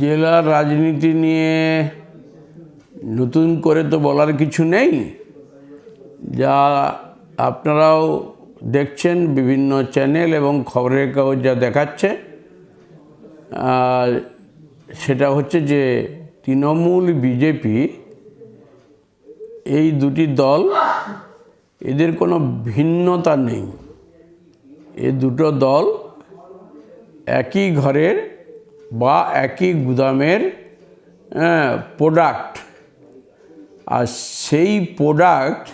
জেলার রাজনীতি নিয়ে নতুন করে তো বলার কিছু নেই। যা আপনারাও দেখছেন বিভিন্ন চ্যানেল এবং খবরের কাগজ যা দেখাচ্ছে। সেটা হচ্ছে যে তৃণমূল বিজেপি এই দুটি দল, এদের কোনো ভিন্নতা নেই। এ দুটো দল একই ঘরের বা একই গুদামের প্রোডাক্ট আর সেই প্রোডাক্ট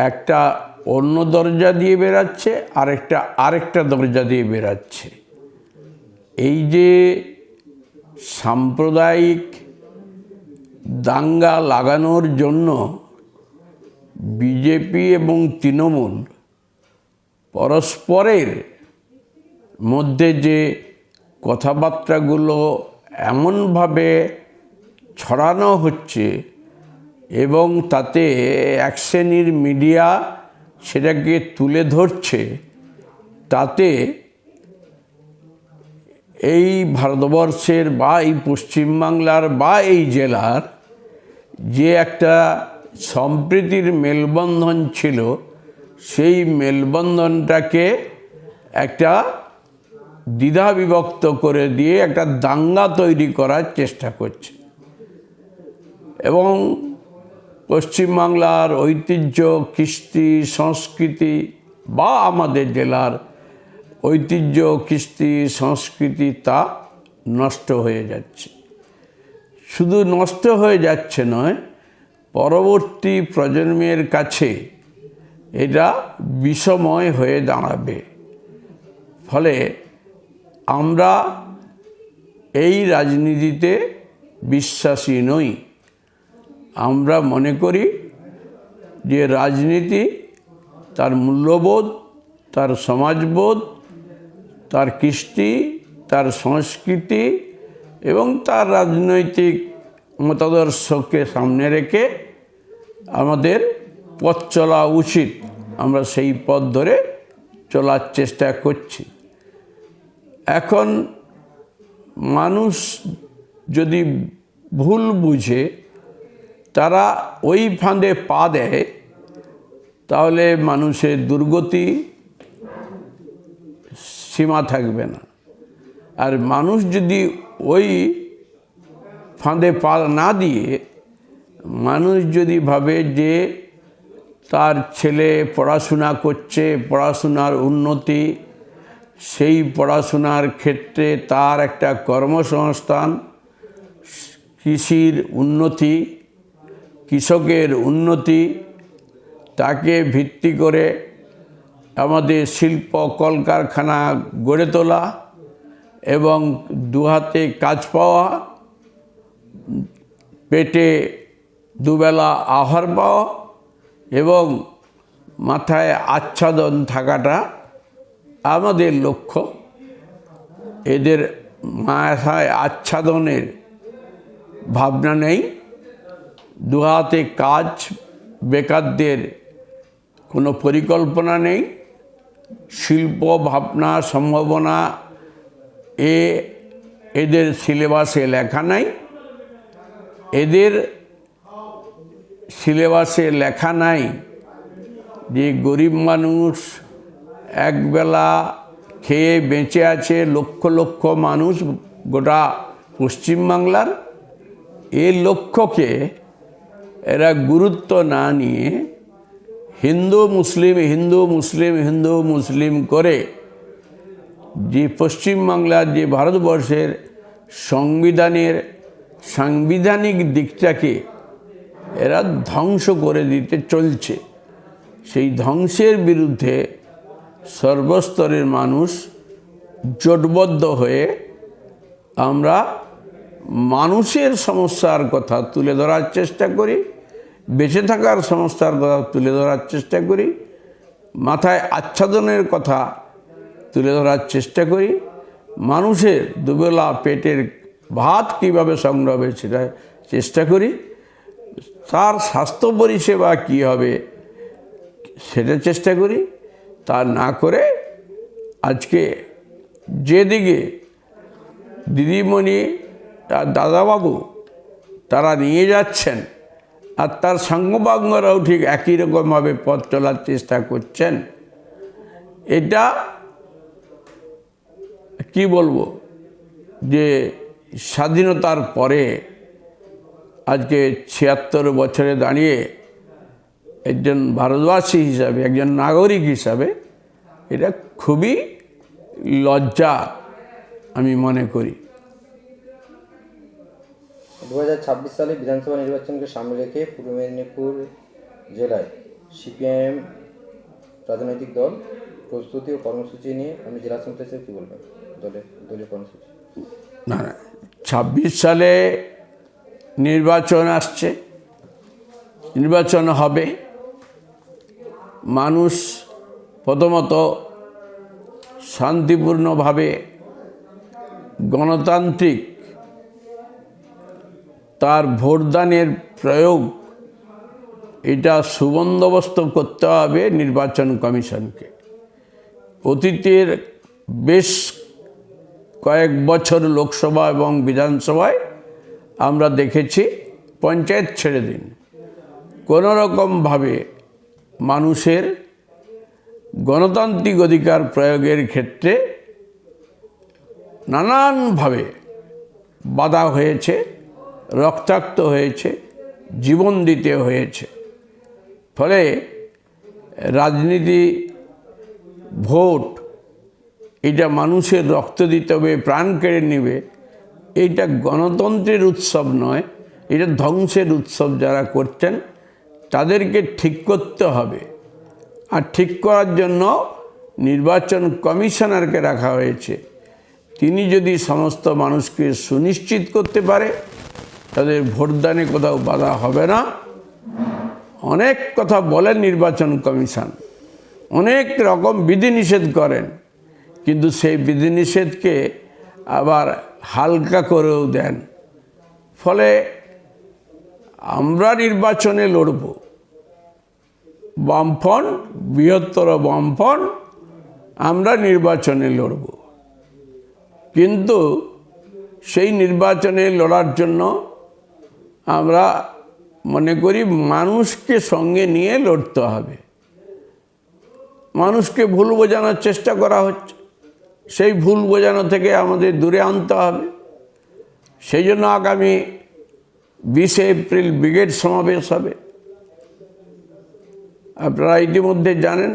একটা অন্য দরজা দিয়ে বেরাচ্ছে আরেকটা আরেকটা দরজা দিয়ে বেরাচ্ছে এই যে সাম্প্রদায়িক দাঙ্গা লাগানোর জন্য বিজেপি এবং তৃণমূল পরস্পরের মধ্যে যে কথাবার্তাগুলো এমনভাবে ছড়ানো হচ্ছে এবং তাতে এক শ্রেণির মিডিয়া সেটাকে তুলে ধরছে, তাতে এই ভারতবর্ষের বা এই পশ্চিমবাংলার বা এই জেলার যে একটা সম্প্রীতির মেলবন্ধন ছিল, সেই মেলবন্ধনটাকে একটা দ্বিধা বিভক্ত করে দিয়ে একটা দাঙ্গা তৈরি করার চেষ্টা করছে। এবং পশ্চিমবাংলার ঐতিহ্য, কৃষ্টি, সংস্কৃতি বা আমাদের জেলার ঐতিহ্য, কৃষ্টি, সংস্কৃতি তা নষ্ট হয়ে যাচ্ছে। শুধু নষ্ট হয়ে যাচ্ছে নয়, পরবর্তী প্রজন্মের কাছে এটা বিষময় হয়ে দাঁড়াবে। ফলে আমরা এই রাজনীতিতে বিশ্বাসী নই। আমরা মনে করি যে রাজনীতি তার মূল্যবোধ, তার সমাজবোধ, তার কৃষ্টি, তার সংস্কৃতি এবং তার রাজনৈতিক মতাদর্শকে সামনে রেখে আমাদের পথ চলা উচিত। আমরা সেই পথ ধরে চলার চেষ্টা করছি। এখন মানুষ যদি ভুল বুঝে, তারা ওই ফাঁদে পা দেয়, তাহলে মানুষের দুর্গতি সীমা থাকবে না। আর মানুষ যদি ওই ফাঁদে পা না দিয়ে, মানুষ যদি ভাবে যে তার ছেলে পড়াশোনা করছে, পড়াশোনার উন্নতি সেই পড়াশোনার ক্ষেত্রে তার একটা কর্মসংস্থান, কৃষির উন্নতি, কৃষকের উন্নতি, তাকে ভিত্তি করে আমাদের শিল্প কলকারখানা গড়ে তোলা এবং দুহাতে কাজ পাওয়া, পেটে দুবেলা আহার পাওয়া এবং মাথায় আচ্ছাদন থাকাটা আমাদের লক্ষ্য এদের মাথায় আচ্ছাদনের ভাবনা নেই, দুহাতে কাজ, বেকারদের কোনো পরিকল্পনা নেই, শিল্প ভাবনা, সম্ভাবনা, এ এদের সিলেবাসে লেখা নাই, এদের সিলেবাসে লেখা নাই যে গরিব মানুষ একবেলা খেয়ে বেঁচে আছে লক্ষ লক্ষ মানুষ গোটা পশ্চিমবাংলার। এ লক্ষ্যকে এরা গুরুত্ব না নিয়ে হিন্দু মুসলিম হিন্দু মুসলিম হিন্দু মুসলিম করে যে পশ্চিমবাংলার, যে ভারতবর্ষের সংবিধানের সাংবিধানিক দিকটাকে এরা ধ্বংস করে দিতে চলছে। সেই ধ্বংসের বিরুদ্ধে সর্বস্তরের মানুষ জোটবদ্ধ হয়ে আমরা মানুষের সমস্যার কথা তুলে ধরার চেষ্টা করি, বেঁচে থাকার সমস্যার কথা তুলে ধরার চেষ্টা করি, মাথায় আচ্ছাদনের কথা তুলে ধরার চেষ্টা করি। মানুষের দুবেলা পেটের ভাত কীভাবে সংগ্রহ হবে সেটা চেষ্টা করি। তার স্বাস্থ্য পরিষেবা কী হবে সেটা চেষ্টা করি। তা না করে আজকে যেদিকে দিদিমণি আর দাদাবাবু তারা নিয়ে যাচ্ছেন আর তার সাঙ্গবাঙ্গরাও ঠিক একই রকমভাবে পথ চলার চেষ্টা করছেন, এটা কি বলব? যে স্বাধীনতার পরে আজকে ছিয়াত্তর বছরে দাঁড়িয়ে একজন ভারতবাসী হিসাবে একজন নাগরিক হিসাবে এটা খুবই লজ্জা আমি মনে করি। দু হাজার ছাব্বিশ সালে বিধানসভা নির্বাচনকে সামনে রেখে পূর্ব মেদিনীপুর জেলায় সিপিআইএম রাজনৈতিক দল প্রস্তুতি ও কর্মসূচি নিয়ে আমি জেলা সমিতি হিসেবে কী বলবেন? দলের দলীয় কর্মসূচি। না না ছাব্বিশ সালে নির্বাচন আসছে নির্বাচন হবে। মানুষ প্রথমত শান্তিপূর্ণভাবে গণতান্ত্রিক তার ভোটদানের প্রয়োগ, এটা সুবন্দোবস্ত করতে হবে নির্বাচন কমিশনকে। অতীতের বেশ কয়েক বছর লোকসভা এবং বিধানসভায় আমরা দেখেছি পঞ্চায়েত ছেড়ে দিন। কোনো রকমভাবে মানুষের গণতান্ত্রিক অধিকার প্রয়োগের ক্ষেত্রে নানানভাবে বাধা হয়েছে, রক্তাক্ত হয়েছে, জীবন দিতে হয়েছে। ফলে রাজনীতি, ভোট, এটা মানুষের রক্ত দিতে হবে, প্রাণ কেড়ে নেবে, এইটা গণতন্ত্রের উৎসব নয়, এটা ধ্বংসের উৎসব যারা করছেন তাদেরকে ঠিক করতে হবে। আর ঠিক করার জন্য নির্বাচন কমিশনারকে রাখা হয়েছে। তিনি যদি সমস্ত মানুষকে সুনিশ্চিত করতে পারে, তাদের ভোটদানে কোথাও বাধা হবে না। অনেক কথা বলেন নির্বাচন কমিশন। অনেক রকম বিধিনিষেধ করেন। কিন্তু সেই বিধিনিষেধকে আবার হালকা করেও দেন। ফলে আমরা নির্বাচনে লড়ব। বামফ্রন্ট, বৃহত্তর বামফন আমরা নির্বাচনে লড়ব। কিন্তু সেই নির্বাচনে লড়ার জন্য আমরা মনে করি মানুষকে সঙ্গে নিয়ে লড়তে হবে। মানুষকে ভুল বোঝানোর চেষ্টা করা হচ্ছে। সেই ভুল বোঝানো থেকে আমাদের দূরে আনতে হবে। সেই জন্য আগামী বিশে এপ্রিল ব্রিগেড সমাবেশ হবে। আপনারা ইতিমধ্যে জানেন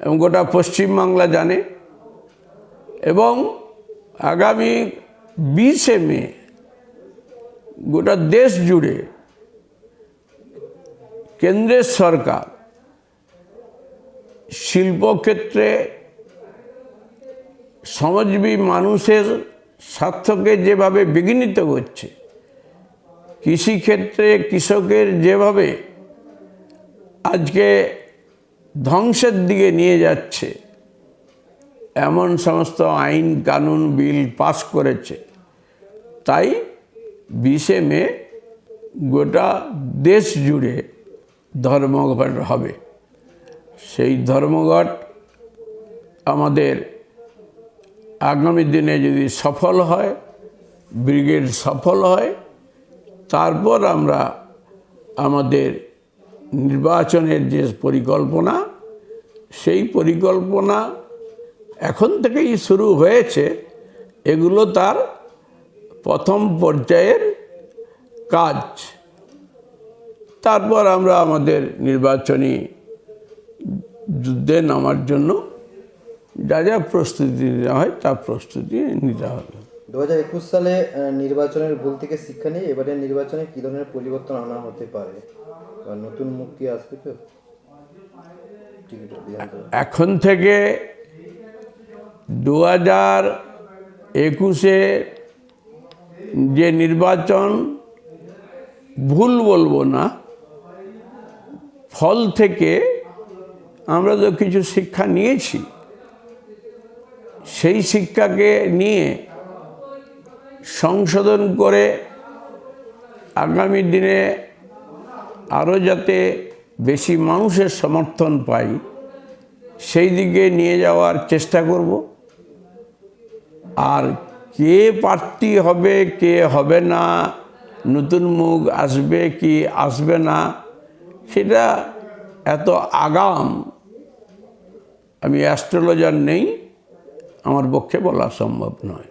এবং গোটা পশ্চিমবাংলা জানে। এবং আগামী বিশে মে গোটা দেশ জুড়ে কেন্দ্রের সরকার শিল্পক্ষেত্রে সমাজবী মানুষের স্বার্থকে যেভাবে বিঘ্নিত করছে কৃষিক্ষেত্রে কৃষকের যেভাবে আজকে ধ্বংসের দিকে নিয়ে যাচ্ছে, এমন সমস্ত আইন, কানুন, বিল পাস করেছে, তাই বিশে মে গোটা দেশ জুড়ে ধর্মঘট হবে। সেই ধর্মঘট আমাদের আগামী দিনে যদি সফল হয়, ব্রিগেড সফল হয় তারপর আমরা আমাদের নির্বাচনের যে পরিকল্পনা, সেই পরিকল্পনা এখন থেকেই শুরু হয়েছে। এগুলো তার প্রথম পর্যায়ের কাজ। তারপর আমরা আমাদের নির্বাচনী যুদ্ধে নামার জন্য যা যা প্রস্তুতি নেওয়া হয় তা প্রস্তুতি নিতে হবে। দু হাজার একুশ সালে নির্বাচনের ভুল থেকে শিক্ষা নিয়ে এবারের নির্বাচনে কী ধরনের পরিবর্তন আনা হতে পারে? নতুন মুখ কি আসবে তো? এখন থেকে দু হাজার একুশে যে নির্বাচন, ভুল বলব না, ফল থেকে আমরা তো কিছু শিক্ষা নিয়েছি। সেই শিক্ষাকে নিয়ে সংশোধন করে আগামী দিনে আরও যাতে বেশি মানুষের সমর্থন পাই, সেই দিকে নিয়ে যাওয়ার চেষ্টা করব। আর কে প্রার্থী হবে, কে হবে না, নতুন মুখ আসবে কি আসবে না, সেটা এত আগাম আমি অ্যাস্ট্রোলজার নেই, আমার পক্ষে বলা সম্ভব নয়।